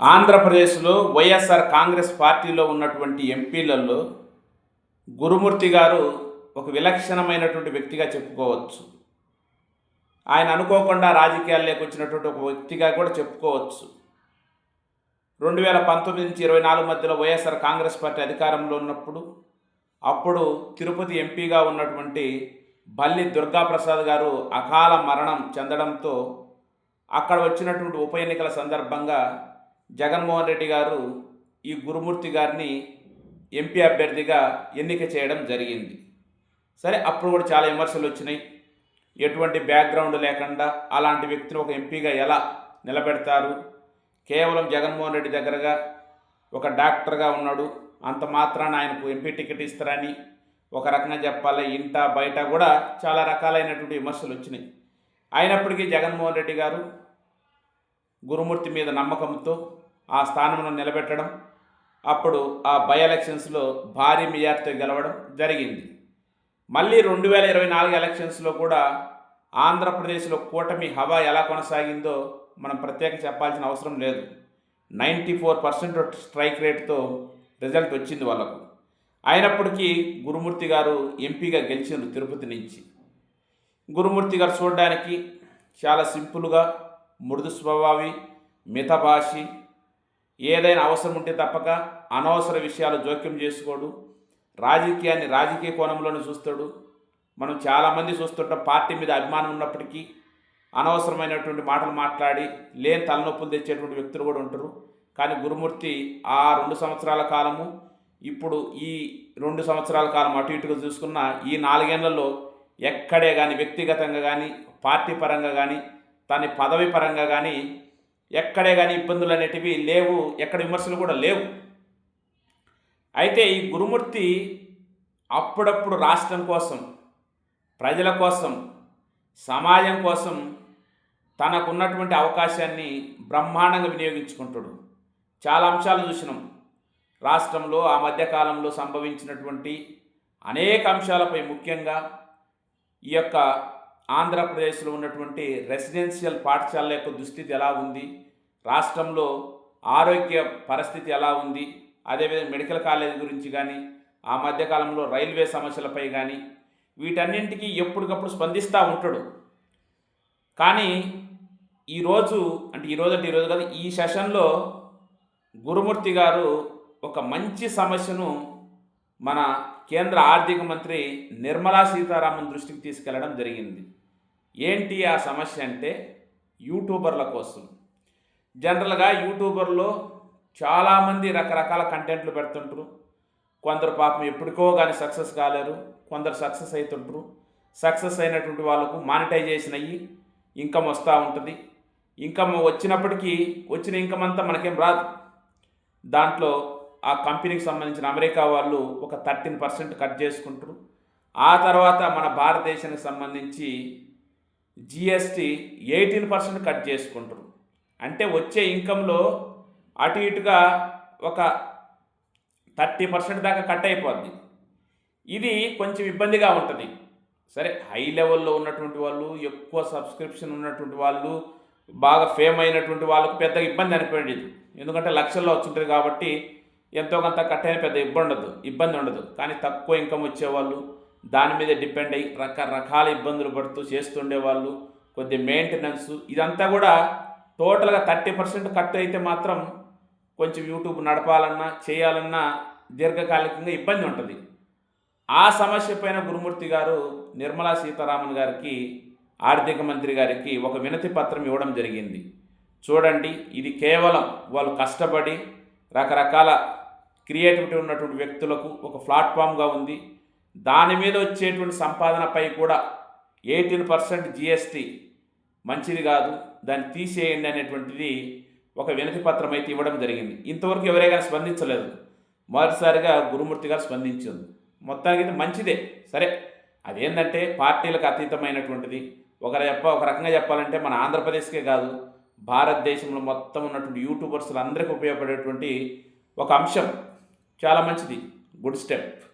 ఆంధ్రప్రదేశ్లో వైఎస్ఆర్ కాంగ్రెస్ పార్టీలో ఉన్నటువంటి ఎంపీలలో గురుమూర్తి గారు ఒక విలక్షణమైనటువంటి వ్యక్తిగా చెప్పుకోవచ్చు. ఆయన అనుకోకుండా రాజకీయాల్లోకి వచ్చినటువంటి ఒక వ్యక్తిగా కూడా చెప్పుకోవచ్చు. రెండు వేల పంతొమ్మిది నుంచి ఇరవై నాలుగు మధ్యలో వైఎస్ఆర్ కాంగ్రెస్ పార్టీ అధికారంలో ఉన్నప్పుడు అప్పుడు తిరుపతి ఎంపీగా ఉన్నటువంటి బల్లి దుర్గాప్రసాద్ గారు అకాల మరణం చెందడంతో అక్కడ వచ్చినటువంటి ఉప ఎన్నికల సందర్భంగా జగన్మోహన్ రెడ్డి గారు ఈ గురుమూర్తి గారిని ఎంపీ అభ్యర్థిగా ఎన్నిక చేయడం జరిగింది. సరే అప్పుడు కూడా చాలా విమర్శలు వచ్చినాయి. ఎటువంటి బ్యాక్గ్రౌండ్ లేకుండా అలాంటి వ్యక్తిని ఒక ఎంపీగా ఎలా నిలబెడతారు? కేవలం జగన్మోహన్ రెడ్డి దగ్గరగా ఒక డాక్టర్గా ఉన్నాడు. అంత మాత్రాన ఆయనకు ఎంపీ టికెట్ ఇస్తారని ఒక రకంగా చెప్పాలి ఇంట బయట కూడా చాలా రకాలైనటువంటి విమర్శలు వచ్చినాయి. అయినప్పటికీ జగన్మోహన్ రెడ్డి గారు గురుమూర్తి మీద నమ్మకంతో ఆ స్థానంలో నిలబెట్టడం అప్పుడు ఆ బై ఎలక్షన్స్లో భారీ మెజార్టీతో గెలవడం జరిగింది. మళ్ళీ రెండు వేల ఇరవై నాలుగు ఎలక్షన్స్లో కూడా ఆంధ్రప్రదేశ్లో కూటమి హవా ఎలా కొనసాగిందో మనం ప్రత్యేక చెప్పాల్సిన అవసరం లేదు. నైంటీ ఫోర్ పర్సెంట్ స్ట్రైక్ రేట్తో రిజల్ట్ వచ్చింది వాళ్ళకు. అయినప్పటికీ గురుమూర్తి గారు ఎంపీగా గెలిచిండ్రు తిరుపతి నుంచి. గురుమూర్తి గారు చూడడానికి చాలా సింపుల్గా మృదు స్వభావి మితభాషి ఏదైనా అవసరం ఉంటే తప్పక అనవసర విషయాలు జోక్యం చేసుకోడు. రాజకీయాన్ని రాజకీయ కోణంలోనే చూస్తాడు. మనం చాలామంది చూస్తుంటాం పార్టీ మీద అభిమానం ఉన్నప్పటికీ అనవసరమైనటువంటి మాటలు మాట్లాడి లేని తలనొప్పులు తెచ్చేటువంటి వ్యక్తులు కూడా ఉంటారు. కానీ గురుమూర్తి ఆ రెండు సంవత్సరాల కాలము ఇప్పుడు ఈ రెండు సంవత్సరాల కాలం అటు ఇటుగా చూసుకున్న ఈ నాలుగేళ్ళలో ఎక్కడే కానీ వ్యక్తిగతంగా కానీ పార్టీ పరంగా కానీ తన పదవి పరంగా కానీ ఎక్కడే కానీ ఇబ్బందులు అనేటివి లేవు ఎక్కడ విమర్శలు కూడా లేవు. అయితే ఈ గురుమూర్తి అప్పుడప్పుడు రాష్ట్రం కోసం ప్రజల కోసం సమాజం కోసం తనకున్నటువంటి అవకాశాన్ని బ్రహ్మాండంగా వినియోగించుకుంటాడు. చాలా అంశాలు చూసినాం. రాష్ట్రంలో ఆ మధ్యకాలంలో సంభవించినటువంటి అనేక అంశాలపై ముఖ్యంగా ఈ యొక్క ఆంధ్రప్రదేశ్లో ఉన్నటువంటి రెసిడెన్షియల్ పాఠశాలల యొక్క దుస్థితి ఎలా ఉంది? రాష్ట్రంలో ఆరోగ్య పరిస్థితి ఎలా ఉంది? అదేవిధంగా మెడికల్ కాలేజ్ గురించి కానీ ఆ మధ్యకాలంలో రైల్వే సమస్యలపై కానీ వీటన్నింటికీ ఎప్పటికప్పుడు స్పందిస్తూ ఉంటాడు. కానీ ఈరోజు అంటే ఈరోజు అంటే ఈరోజు కాదు ఈ సెషన్లో గురుమూర్తి గారు ఒక మంచి సమస్యను మన కేంద్ర ఆర్థిక మంత్రి నిర్మలా సీతారామన్ దృష్టికి తీసుకెళ్ళడం జరిగింది. ఏంటి ఆ సమస్య అంటే యూట్యూబర్ల కోసం. జనరల్గా యూట్యూబర్లో చాలామంది రకరకాల కంటెంట్లు పెడుతుంటారు కొందరు పాపం ఎప్పటికో కానీ సక్సెస్ కాలేరు. కొందరు సక్సెస్ అవుతుంటారు సక్సెస్ అయినటువంటి వాళ్ళకు మానిటైజేషన్ అయ్యి ఇన్కమ్ వస్తూ ఉంటుంది. ఇన్కమ్ వచ్చినప్పటికీ వచ్చిన ఇన్కమ్ అంతా మనకేం రాదు. దాంట్లో ఆ కంపెనీకి సంబంధించిన అమెరికా వాళ్ళు ఒక థర్టీన్ పర్సెంట్ కట్ చేసుకుంటారు. ఆ తర్వాత మన భారతదేశానికి సంబంధించి జిఎస్టీ ఎయిటీన్ పర్సెంట్ కట్ చేసుకుంటారు అంటే వచ్చే ఇన్కంలో అటు ఇటుగా ఒక థర్టీ పర్సెంట్ దాకా కట్ అయిపోద్ది. ఇది కొంచెం ఇబ్బందిగా ఉంటుంది. సరే హై లెవెల్లో ఉన్నటువంటి వాళ్ళు ఎక్కువ సబ్స్క్రిప్షన్ ఉన్నటువంటి వాళ్ళు బాగా ఫేమ్ అయినటువంటి వాళ్ళకు పెద్ద ఇబ్బంది అనిపించదు. ఎందుకంటే లక్షల్లో వచ్చుంటుంది కాబట్టి ఎంతో కొంత కట్ అయిన పెద్ద ఇబ్బంది ఉండదు ఇబ్బంది ఉండదు. కానీ తక్కువ ఇన్కమ్ వచ్చేవాళ్ళు దాని మీద డిపెండ్ అయ్యి రకరకాల ఇబ్బందులు పడుతూ చేస్తుండే వాళ్ళు కొద్ది మెయింటెనెన్స్ ఇదంతా కూడా టోటల్గా థర్టీ పర్సెంట్ కట్ అయితే మాత్రం కొంచెం యూట్యూబ్ నడపాలన్నా చేయాలన్నా దీర్ఘకాలికంగా ఇబ్బంది ఉంటుంది. ఆ సమస్య పైన గురుమూర్తి గారు నిర్మలా సీతారామన్ గారికి ఆర్థిక మంత్రి గారికి ఒక వినతి పత్రం ఇవ్వడం జరిగింది. చూడండి ఇది కేవలం వాళ్ళు కష్టపడి రకరకాల క్రియేటివిటీ ఉన్నటువంటి వ్యక్తులకు ఒక ప్లాట్ఫామ్గా ఉంది. దాని మీద వచ్చేటువంటి సంపాదనపై కూడా ఎయిటీన్ పర్సెంట్ జిఎస్టీ మంచిది కాదు దాన్ని తీసేయండి అనేటువంటిది ఒక వినతి పత్రం అయితే ఇవ్వడం జరిగింది. ఇంతవరకు ఎవరైనా స్పందించలేదు. మొదటిసారిగా గురుమూర్తి గారు స్పందించింది మొత్తానికి అయితే మంచిదే. సరే అదేంటంటే పార్టీలకు అతీతమైనటువంటిది. ఒకరు చెప్ప ఒక రకంగా చెప్పాలంటే మన ఆంధ్రప్రదేశ్కే కాదు భారతదేశంలో మొత్తం ఉన్నటువంటి యూట్యూబర్స్లు అందరికీ ఉపయోగపడేటువంటి ఒక అంశం. చాలా మంచిది. Good step.